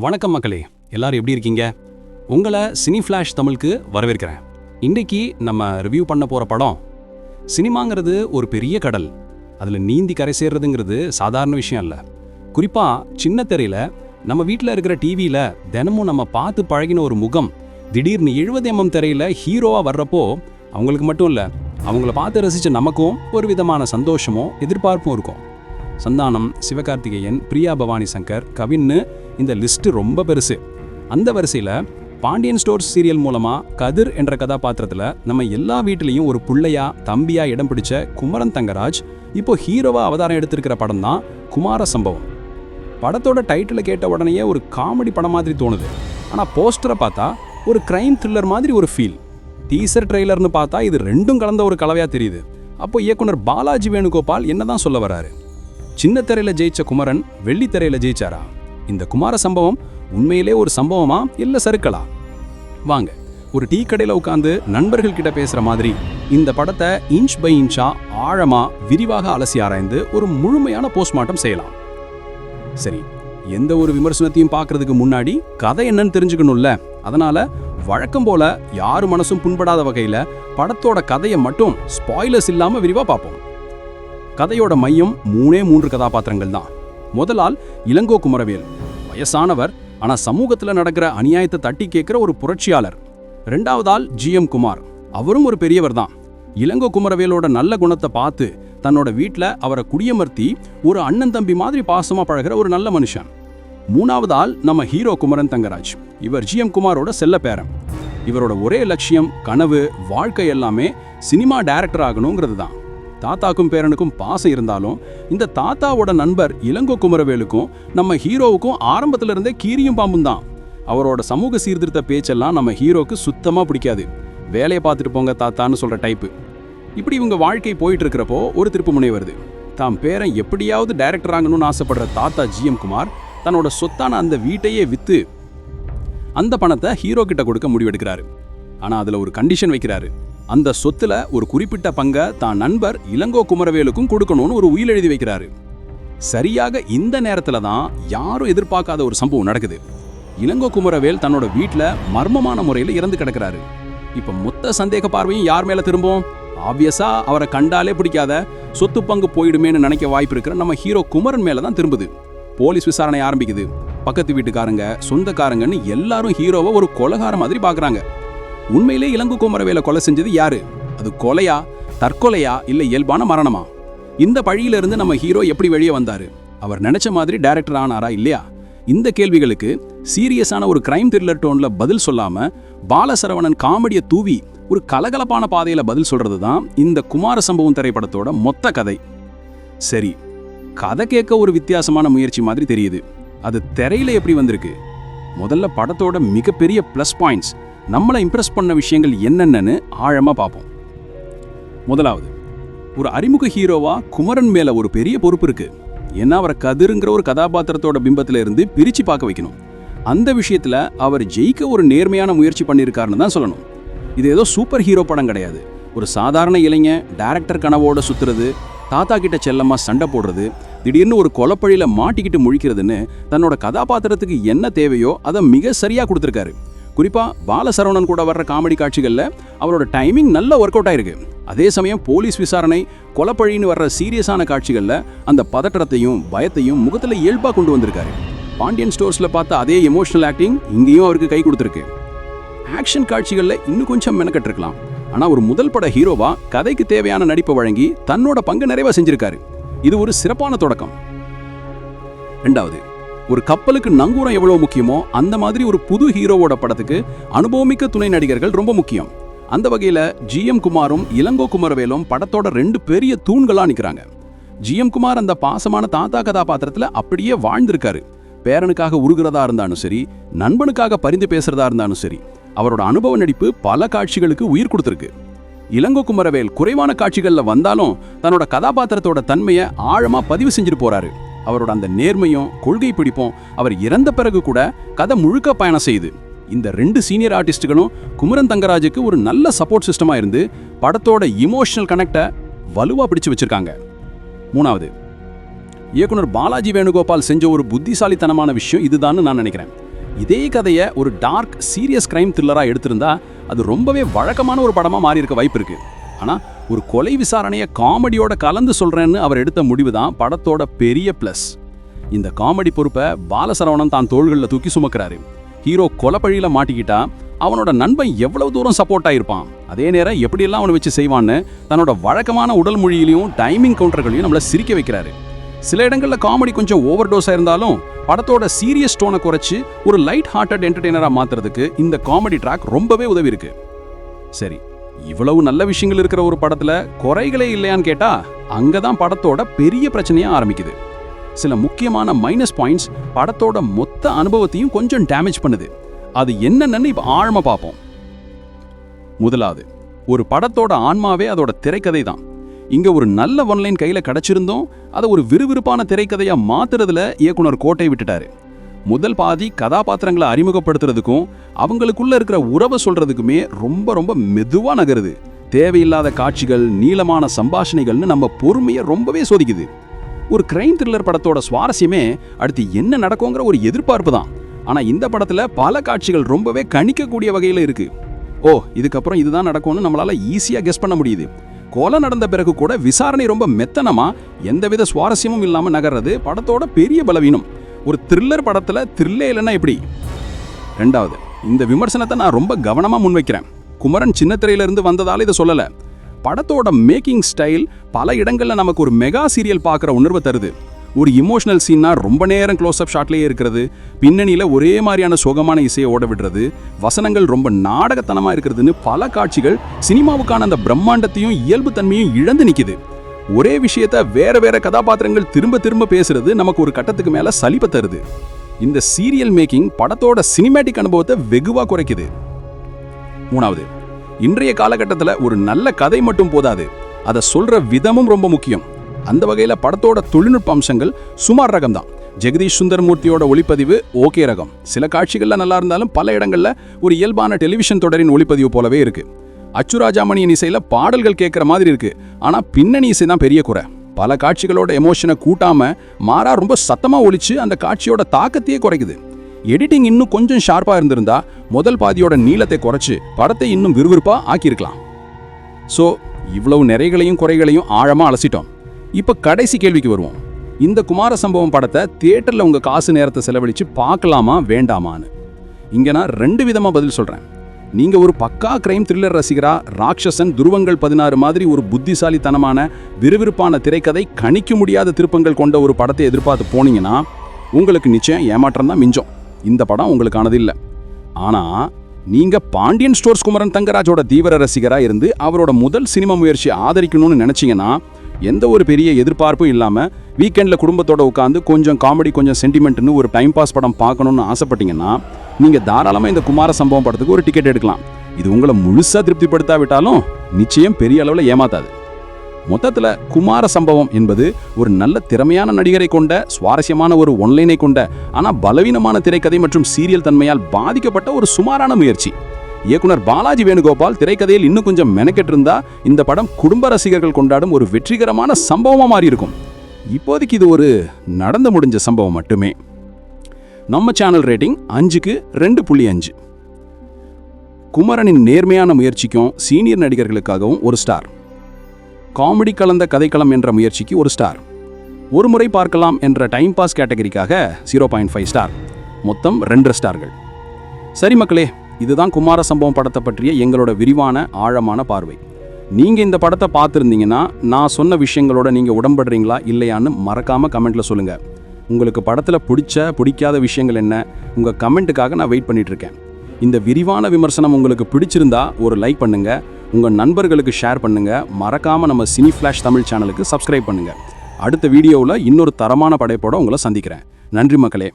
வணக்கம் மக்களே எல்லாரும் எப்படி இருக்கீங்க? உங்களை சினி ஃப்ளாஷ் தமிழுக்கு வரவேற்கிறேன். இன்றைக்கி நம்ம ரிவ்யூ பண்ண போகிற படம் சினிமாங்கிறது ஒரு பெரிய கடல். அதில் நீந்தி கரை சேர்றதுங்கிறது சாதாரண விஷயம் இல்லை. குறிப்பாக சின்ன திரையில் நம்ம வீட்டில் இருக்கிற டிவியில் தினமும் நம்ம பார்த்து பழகின ஒரு முகம் திடீர்னு எழுபது எம்எம் திரையில் ஹீரோவாக வர்றப்போ அவங்களுக்கு மட்டும் இல்லை அவங்கள பார்த்து ரசித்த நமக்கும் ஒரு விதமான சந்தோஷமும் எதிர்பார்ப்பும் இருக்கும். சந்தானம் சிவகார்த்திகேயன் பிரியா பவானி சங்கர் கவின்னு இந்த லிஸ்ட்டு ரொம்ப பெருசு. அந்த வரிசையில் பாண்டியன் ஸ்டோர்ஸ் சீரியல் மூலமாக கதிர் என்ற கதாபாத்திரத்தில் நம்ம எல்லா வீட்லேயும் ஒரு பிள்ளையா தம்பியா இடம் பிடிச்ச குமரன் தங்கராஜ் இப்போ ஹீரோவா அவதாரம் எடுத்திருக்கிற படம் தான் குமார சம்பவம். படத்தோட டைட்டிலை கேட்ட உடனேயே ஒரு காமெடி படம் மாதிரி தோணுது. ஆனால் போஸ்டரை பார்த்தா ஒரு கிரைம் த்ரில்லர் மாதிரி ஒரு ஃபீல் டீசர் ட்ரெய்லர்னு பார்த்தா இது ரெண்டும் கலந்த ஒரு கலவையாக தெரியுது. அப்போ இயக்குனர் பாலாஜி வேணுகோபால் என்னதான் சொல்ல வராரு சின்ன திரையில ஜெயிச்ச குமரன் வெள்ளி திரையில ஜெயிச்சாரா? இந்த குமார சம்பவம் உண்மையிலே ஒரு சம்பவமா இல்ல சறுக்கலா வாங்க ஒரு டீ கடையில உட்காந்து நண்பர்கள் கிட்ட பேசுற மாதிரி இந்த படத்தை இன்ச் பை இன்ச்சா ஆழமா விரிவாக அலசி ஆராய்ந்து ஒரு முழுமையான போஸ்ட்மார்ட்டம் செய்யலாம். சரி எந்த ஒரு விமர்சனத்தையும் பார்க்கறதுக்கு முன்னாடி கதை என்னன்னு தெரிஞ்சுக்கணும்ல. அதனால வழக்கம் போல யாரு மனசும் புண்படாத வகையில படத்தோட கதையை மட்டும் ஸ்பாய்லர்ஸ் இல்லாம விரிவா பார்ப்போம். கதையோட மையம் மூணே மூன்று கதாபாத்திரங்கள் தான். முதலால் இளங்கோ குமரவேல். வயசானவர் ஆனா சமூகத்துல நடக்கிற அநியாயத்தை தட்டி கேட்கிற ஒரு புரட்சியாளர். ரெண்டாவதால் ஜி ஜிஎம் குமார். அவரும் ஒரு பெரியவர் தான். இளங்கோ குமரவேலோட நல்ல குணத்தை பார்த்து தன்னோட வீட்டில் அவரை குடியமர்த்தி ஒரு அண்ணன் தம்பி மாதிரி பாசமா பழகுற ஒரு நல்ல மனுஷன். மூணாவது ஆள் நம்ம ஹீரோ குமரன் தங்கராஜ். இவர் ஜிஎம் குமாரோட செல்ல பேரன் இவரோட ஒரே லட்சியம் கனவு வாழ்க்கை எல்லாமே சினிமா டைரக்டர் ஆகணுங்கிறது தான். தாத்தாக்கும் பேரனுக்கும் பாசம் இருந்தாலும் இந்த தாத்தாவோட நண்பர் இளங்கோ குமரவேலுக்கும் நம்ம ஹீரோவுக்கும் ஆரம்பத்துல இருந்தே கீரியும் பாம்பும் தான். அவரோட சமூக சீர்திருத்த பேச்செல்லாம் நம்ம ஹீரோக்கு சுத்தமாக பிடிக்காது. வேலையை பார்த்துட்டு போங்க தாத்தான்னு சொல்கிற டைப்பு இப்படி இவங்க வாழ்க்கை போயிட்டு இருக்கிறப்போ ஒரு திருப்பு முனை வருது. தாம் பேரன் எப்படியாவது டைரக்டர் ஆகணும்னு ஆசைப்படுற தாத்தா ஜிஎம் குமார் தன்னோட சொத்தான அந்த வீட்டையே விற்று அந்த பணத்தை ஹீரோ கிட்ட கொடுக்க முடிவெடுக்கிறாரு. ஆனால் அதில் ஒரு கண்டிஷன் வைக்கிறாரு. அந்த சொத்துல ஒரு குறிப்பிட்ட பங்கை தான் நண்பர் இளங்கோ குமரவேலுக்கும் கொடுக்கணும்னு ஒரு உயில் எழுதி வைக்கிறாரு. சரியாக இந்த நேரத்துல தான் யாரும் எதிர்பார்க்காத ஒரு சம்பவம் நடக்குது. இளங்கோ குமரவேல் தன்னோட வீட்டில் மர்மமான முறையில் இறந்து கிடக்கிறாரு. இப்ப மொத்த சந்தேக பார்வையும் யார் மேல திரும்பும்? ஆப்வியஸா அவரை கண்டாலே பிடிக்காத சொத்து பங்கு போயிடுமேன்னு நினைக்க வாய்ப்பு இருக்கிற நம்ம ஹீரோ குமரன் மேல தான் திரும்புது. போலீஸ் விசாரணை ஆரம்பிக்குது. பக்கத்து வீட்டுக்காரங்க சொந்தக்காரங்கன்னு எல்லாரும் ஹீரோவை ஒரு கொலகார மாதிரி பார்க்குறாங்க. உண்மையிலே இளங்கு குமரவேலை கொலை செஞ்சது யாரு? அது கொலையா தற்கொலையா இல்ல இயல்பான மரணமா? இந்த பழியிலிருந்து நம்ம ஹீரோ எப்படி வெளியே வந்தாரு? அவர் நினைச்ச மாதிரி டைரக்டர் ஆனாரா இல்லையா? இந்த கேள்விகளுக்கு சீரியஸான ஒரு கிரைம் த்ரில்லர் டோன்ல பதில் சொல்லாம பாலசரவணன் காமெடியை தூவி ஒரு கலகலப்பான பாதையில பதில் சொல்றது தான் இந்த குமார சம்பவம் திரைப்படத்தோட மொத்த கதை. சரி கதை கேட்க ஒரு வித்தியாசமான முயற்சி மாதிரி தெரியுது. அது திரையில எப்படி வந்திருக்கு? முதல்ல படத்தோட மிகப்பெரிய ப்ளஸ் பாயிண்ட்ஸ் நம்மளை இம்ப்ரெஸ் பண்ண விஷயங்கள் என்னென்னு ஆழமாக பார்ப்போம். முதலாவது ஒரு அறிமுக ஹீரோவா குமரன் மேலே ஒரு பெரிய பொறுப்பு இருக்குது ஏன்னா அவரை கதிருங்கிற ஒரு கதாபாத்திரத்தோட பிம்பத்தில் இருந்து பிரித்து பார்க்க வைக்கணும். அந்த விஷயத்தில் அவர் ஜெயிக்க ஒரு நேர்மையான முயற்சி பண்ணியிருக்காருன்னு தான் சொல்லணும். இது ஏதோ சூப்பர் ஹீரோ படம் கிடையாது. ஒரு சாதாரண இளைஞன் டேரக்டர் கனவோட சுற்றுறது தாத்தா கிட்ட செல்லமாக சண்டை போடுறது திடீர்னு ஒரு கொலப்பழியில் மாட்டிக்கிட்டு முழிக்கிறதுன்னு தன்னோட கதாபாத்திரத்துக்கு என்ன தேவையோ அதை மிக சரியாக கொடுத்துருக்காரு. குறிப்பாக பாலசரவணன் கூட வர்ற காமெடி காட்சிகளில் அவரோட டைமிங் நல்ல ஒர்க் அவுட் ஆயிருக்கு. அதே சமயம் போலீஸ் விசாரணை கொலப்பழின்னு வர்ற சீரியஸான காட்சிகளில் அந்த பதற்றத்தையும் பயத்தையும் முகத்துல இயல்பாக கொண்டு வந்திருக்காரு. பாண்டியன் ஸ்டோர்ஸ்ல பார்த்த அதே எமோஷனல் ஆக்டிங் இங்கேயும் அவருக்கு கை கொடுத்துருக்கு. ஆக்ஷன் காட்சிகளில் இன்னும் கொஞ்சம் மெனக்கட்டிருக்கலாம். ஆனால் ஒரு முதல் பட ஹீரோவா கதைக்கு தேவையான நடிப்பை வழங்கி தன்னோட பங்கு நிறைவா செஞ்சிருக்காரு. இது ஒரு சிறப்பான தொடக்கம். ரெண்டாவது ஒரு கப்பலுக்கு நங்கூரம் எவ்வளவு முக்கியமோ அந்த மாதிரி ஒரு புது ஹீரோவோட படத்துக்கு அனுபவமிக்க துணை நடிகர்கள் ரொம்ப முக்கியம். அந்த வகையில ஜிஎம் குமாரும் இளங்கோ குமரவேலும் படத்தோட ரெண்டு பெரிய தூண்களா நிக்கிறாங்க. ஜிஎம் குமார் அந்த பாசமான தாத்தா கதாபாத்திரத்துல அப்படியே வாழ்ந்திருக்காரு. பேரனுக்காக உருகிறதா இருந்தாலும் சரி நண்பனுக்காக பரிந்து பேசுறதா இருந்தாலும் சரி அவரோட அனுபவ நடிப்பு பல காட்சிகளுக்கு உயிர் கொடுத்துருக்கு. இளங்கோ குமரவேல் குறைவான காட்சிகள்ல வந்தாலும் தன்னோட கதாபாத்திரத்தோட தன்மையை ஆழமா பதிவு செஞ்சுட்டு போறாரு. அவரோட அந்த நேர்மையும் கொள்கை பிடிப்பும் அவர் இறந்த பிறகு கூட கதை முழுக்க பயணம் செய்யுது இந்த ரெண்டு சீனியர் ஆர்டிஸ்டுகளும் குமரன் தங்கராஜுக்கு ஒரு நல்ல சப்போர்ட் சிஸ்டமாக இருந்து படத்தோட இமோஷனல் கனெக்டை வலுவாக பிடிச்சு வச்சிருக்காங்க. மூணாவது இயக்குனர் பாலாஜி வேணுகோபால் செஞ்ச ஒரு புத்திசாலித்தனமான விஷயம் இதுதான்னு நான் நினைக்கிறேன். இதே கதையை ஒரு டார்க் சீரியஸ் கிரைம் த்ரில்லராக எடுத்திருந்தா அது ரொம்பவே வழக்கமான ஒரு படமாக மாறி இருக்க வாய்ப்பு இருக்குது ஆனால் ஒரு கொலை விசாரணையை காமெடியோட கலந்து சொல்கிறேன்னு அவர் எடுத்த முடிவு தான் படத்தோட பெரிய ப்ளஸ் இந்த காமெடி பொறுப்பை பாலசரவணன் தான் தோள்களில் தூக்கி சுமக்கிறாரு. ஹீரோ கொலப்பழியில் மாட்டிக்கிட்டா அவனோட நண்பன் எவ்வளவு தூரம் சப்போர்ட் ஆகிருப்பான் அதே நேரம் எப்படியெல்லாம் அவனை வச்சு செய்வான்னு தன்னோட வழக்கமான உடல் மொழியிலையும் டைமிங் கவுண்டர்களையும் நம்மளை சிரிக்க வைக்கிறாரு. சில இடங்களில் காமெடி கொஞ்சம் ஓவர் டோஸாக இருந்தாலும் படத்தோட சீரியஸ் டோனை குறைச்சி ஒரு லைட் ஹார்ட்டட் என்டர்டெய்னராக மாற்றுறதுக்கு இந்த காமெடி ட்ராக் ரொம்பவே உதவி இருக்குது சரி இவ்வளவு நல்ல விஷயங்கள் இருக்கிற ஒரு படத்துல குறைகளே இல்லையான்னு கேட்டா அங்கதான் படத்தோட பெரிய பிரச்சனையா ஆரம்பிக்குது. சில முக்கியமான மைனஸ் பாயிண்ட்ஸ் படத்தோட மொத்த அனுபவத்தையும் கொஞ்சம் டேமேஜ் பண்ணுது. அது என்னென்னு இப்போ ஆழமாக பார்ப்போம். முதலாவது ஒரு படத்தோட ஆன்மாவே அதோட திரைக்கதை தான். இங்க ஒரு நல்ல ஒன்லைன் கையில கிடைச்சிருந்தோம் அதை ஒரு விறுவிறுப்பான திரைக்கதையாக மாத்துறதுல இயக்குனர் கோட்டை விட்டுட்டாரு. முதல் பாதி கதாபாத்திரங்களை அறிமுகப்படுத்துறதுக்கும் அவங்களுக்குள்ள இருக்கிற உறவை சொல்றதுக்குமே ரொம்ப ரொம்ப மெதுவா நகருது. தேவையில்லாத காட்சிகள் நீளமான சம்பாஷணைகள்னு நம்ம பொறுமையை ரொம்பவே சோதிக்குது. ஒரு கிரைம் த்ரில்லர் படத்தோட சுவாரஸ்யமே அடுத்து என்ன நடக்குங்கிற ஒரு எதிர்பார்ப்பு தான். ஆனா இந்த படத்துல பல காட்சிகள் ரொம்பவே கணிக்கக்கூடிய வகையில இருக்கு. ஓ இதுக்கப்புறம் இதுதான் நடக்கும்னு நம்மளால ஈஸியா கெஸ் பண்ண முடியுது. கொலை நடந்த பிறகு கூட விசாரணை ரொம்ப மெத்தனமா எந்தவித சுவாரஸ்யமும் இல்லாம நகர்றது படத்தோட பெரிய பலவீனம். ஒரு த்ரில்லர் படத்துல த்ரில்லே இல்லைன்னா எப்படி? ரெண்டாவது இந்த விமர்சனத்தை நான் ரொம்ப கவனமா முன்வைக்கிறேன். குமரன் சின்ன திரையில இருந்து இதை சொல்லல. படத்தோட மேக்கிங் ஸ்டைல் பல இடங்கள்ல நமக்கு ஒரு மெகா சீரியல் பார்க்குற உணர்வை தருது. ஒரு இமோஷனல் சீன்னா ரொம்ப நேரம் க்ளோஸ் அப் ஷாட்லேயே இருக்கிறது. பின்னணியில் ஒரே மாதிரியான சோகமான இசையை ஓட விடுறது. வசனங்கள் ரொம்ப நாடகத்தனமா இருக்கிறதுன்னு பல காட்சிகள் சினிமாவுக்கான அந்த பிரம்மாண்டத்தையும் இயல்புத்தன்மையும் இழந்து நிக்குது. ஒரே விஷயத்த வேற வேற கதாபாத்திரங்கள் திரும்ப திரும்ப பேசுறது நமக்கு ஒரு கட்டத்துக்கு மேல சலிப்பை தருது. இந்த சீரியல் மேக்கிங் படத்தோட சினிமேட்டிக் அனுபவத்தை வெகுவா குறைக்குது. மூணாவது இன்றைய காலகட்டத்தில் ஒரு நல்ல கதை மட்டும் போதாது. அதை சொல்ற விதமும் ரொம்ப முக்கியம். அந்த வகையில படத்தோட தொழில்நுட்ப அம்சங்கள் சுமார் ரகம் தான் ஜெகதீஷ் சுந்தரமூர்த்தியோட ஒளிப்பதிவு ஓகே ரகம். சில காட்சிகள்ல நல்லா இருந்தாலும் பல இடங்கள்ல ஒரு இயல்பான டெலிவிஷன் தொடரின் ஒளிப்பதிவு போலவே இருக்கு. அச்சுராஜாமணியின் இசையில் பாடல்கள் கேட்குற மாதிரி இருக்கு. ஆனால் பின்னணி இசை தான் பெரிய குறை. பல காட்சிகளோட எமோஷனை கூட்டாமல் மாறா ரொம்ப சத்தமாக ஒழிச்சு அந்த காட்சியோட தாக்கத்தையே குறைக்குது. எடிட்டிங் இன்னும் கொஞ்சம் ஷார்ப்பாக இருந்திருந்தா முதல் பாதியோட நீளத்தை குறைச்சி படத்தை இன்னும் விறுவிறுப்பாக ஆக்கியிருக்கலாம். ஸோ இவ்வளவு நிறைகளையும் குறைகளையும் ஆழமாக அலசிட்டோம். இப்போ கடைசி கேள்விக்கு வருவோம். இந்த குமார சம்பவம் படத்தை தியேட்டரில் உங்கள் காசு நேரத்தை செலவழிச்சு பார்க்கலாமா வேண்டாமான்னு. இங்கே நான் ரெண்டு விதமா பதில் சொல்றேன். நீங்க ஒரு பக்கா கிரைம் த்ரில்லர் ரசிகரா ராட்சசன் துருவங்கள் பதினாறு மாதிரி ஒரு புத்திசாலித்தனமான விறுவிறுப்பான திரைக்கதை கணிக்க முடியாத திருப்பங்கள் கொண்ட ஒரு படத்தை எதிர்பார்த்து போனீங்கன்னா உங்களுக்கு நிச்சயம் ஏமாற்றம் தான் மிஞ்சம். இந்த படம் உங்களுக்கானது இல்லை. ஆனா நீங்க பாண்டியன் ஸ்டோர்ஸ் குமரன் தங்கராஜோட தீவிர ரசிகரா இருந்து அவரோட முதல் சினிமா முயற்சியை ஆதரிக்கணும்னு நினைச்சீங்கன்னா எந்த ஒரு பெரிய எதிர்பார்ப்பும் இல்லாமல் வீக்கெண்ட்ல குடும்பத்தோட உட்காந்து கொஞ்சம் காமெடி கொஞ்சம் சென்டிமெண்ட்னு ஒரு டைம் பாஸ் படம் பார்க்கணும்னு ஆசைப்பட்டீங்கன்னா நீங்கள் தாராளமாக இந்த குமார சம்பவம் படத்துக்கு ஒரு டிக்கெட் எடுக்கலாம். இது உங்களை முழுசாக திருப்திப்படுத்தாவிட்டாலும் நிச்சயம் பெரிய அளவில் ஏமாத்தாது. மொத்தத்தில் குமார சம்பவம் என்பது ஒரு நல்ல திறமையான நடிகரை கொண்ட சுவாரஸ்யமான ஒரு ஒன்லைனை கொண்ட ஆனால் பலவீனமான திரைக்கதை மற்றும் சீரியல் தன்மையால் பாதிக்கப்பட்ட ஒரு சுமாரான முயற்சி. இயக்குனர் பாலாஜி வேணுகோபால் திரைக்கதையில் இன்னும் கொஞ்சம் மெனக்கெட்டு இருந்தா இந்த படம் குடும்ப ரசிகர்கள் கொண்டாடும் ஒரு வெற்றிகரமான சம்பவமாக மாறி இருக்கும் இப்போதைக்கு இது ஒரு நடந்து முடிஞ்ச சம்பவம் மட்டுமே. நம்ம சேனல் ரேட்டிங் அஞ்சுக்கு ரெண்டு புள்ளி அஞ்சு. குமரனின் நேர்மையான முயற்சிக்கும் சீனியர் நடிகர்களுக்காகவும் ஒரு ஸ்டார் காமெடி கலந்த கதைக்களம் என்ற முயற்சிக்கு ஒரு ஸ்டார் ஒரு முறை பார்க்கலாம் என்ற டைம் பாஸ் கேட்டகரிக்காக ஜீரோ பாயிண்ட் ஃபைவ் ஸ்டார் மொத்தம் ரெண்டு ஸ்டார்கள் சரி மக்களே இதுதான் குமார சம்பவம் படத்தை பற்றிய எங்களோட விரிவான ஆழமான பார்வை. நீங்கள் இந்த படத்தை பார்த்துருந்தீங்கன்னா நான் சொன்ன விஷயங்களோட நீங்கள் உடன்படுறீங்களா இல்லையான்னு மறக்காமல் கமெண்ட்டில் சொல்லுங்கள் உங்களுக்கு படத்தில் பிடிச்ச பிடிக்காத விஷயங்கள் என்ன உங்கள் கமெண்ட்டுக்காக நான் வெயிட் பண்ணிகிட்ருக்கேன் இந்த விரிவான விமர்சனம் உங்களுக்கு பிடிச்சிருந்தா ஒரு லைக் பண்ணுங்கள் உங்கள் நண்பர்களுக்கு ஷேர் பண்ணுங்கள் மறக்காமல் நம்ம சினி ஃப்ளாஷ் தமிழ் சேனலுக்கு சப்ஸ்கிரைப் பண்ணுங்க. அடுத்த வீடியோவில் இன்னொரு தரமான படைப்போட உங்களை சந்திக்கிறேன். நன்றி மக்களே.